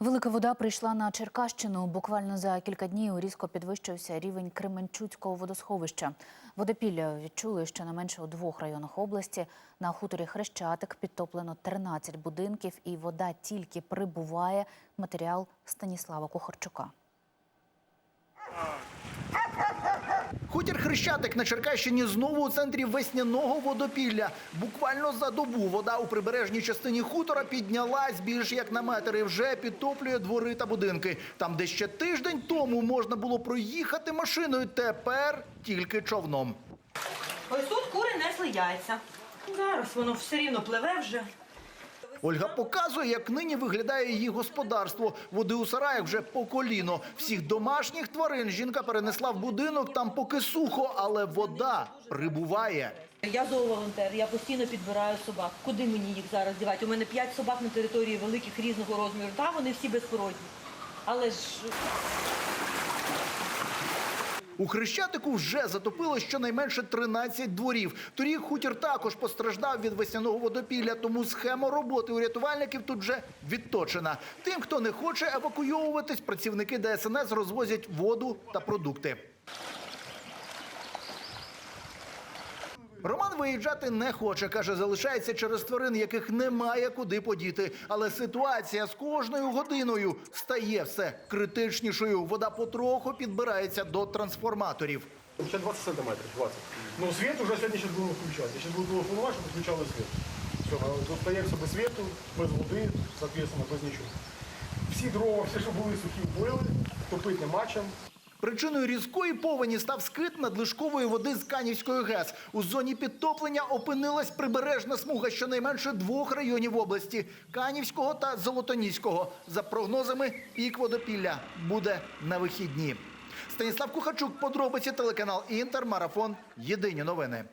Велика вода прийшла на Черкащину. Буквально за кілька днів різко підвищився рівень Кременчуцького водосховища. Водопілля відчули щонайменше у двох районах області. На хуторі Хрещатик підтоплено 13 будинків, і вода тільки прибуває. Матеріал Станіслава Кухарчука. Хутір Хрещатик на Черкащині знову у центрі весняного водопілля. Буквально за добу вода у прибережній частині хутора піднялась більш як на метр і вже підтоплює двори та будинки. Там, де ще тиждень тому можна було проїхати машиною, тепер тільки човном. Ось тут кури несли яйця. Зараз воно все рівно пливе вже. Ольга показує, як нині виглядає її господарство. Води у сараях вже по коліно. Всіх домашніх тварин жінка перенесла в будинок, там поки сухо, але вода прибуває. Я зооволонтер, я постійно підбираю собак. Куди мені їх зараз дівати? У мене п'ять собак на території великих різного розміру. Та вони всі безпородні. Але ж У Хрещатику вже затопило щонайменше 13 дворів. Торік хутір також постраждав від весняного водопілля, тому схема роботи у рятувальників тут вже відточена. Тим, хто не хоче евакуйовуватись, працівники ДСНС розвозять воду та продукти. Виїжджати не хоче. Каже, залишається через тварин, яких немає куди подіти. Але ситуація з кожною годиною стає все критичнішою. Вода потроху підбирається до трансформаторів. Ще 20 сантиметрів, 20. Ну, світ уже сьогодні ще будемо включати. Ще буду телефонувати, щоб включали світ. Все, зостаємося без світу, без води, соответственно, без нічого. Всі дрова, все, що були сухі, вбили, топити нема чим. Причиною різкої повені став скид надлишкової води з Канівської ГЕС. У зоні підтоплення опинилась прибережна смуга щонайменше двох районів області – Канівського та Золотоніського. За прогнозами, пік водопілля буде на вихідні. Станіслав Кухачук, подробиці, телеканал «Інтер», Марафон. Єдині новини.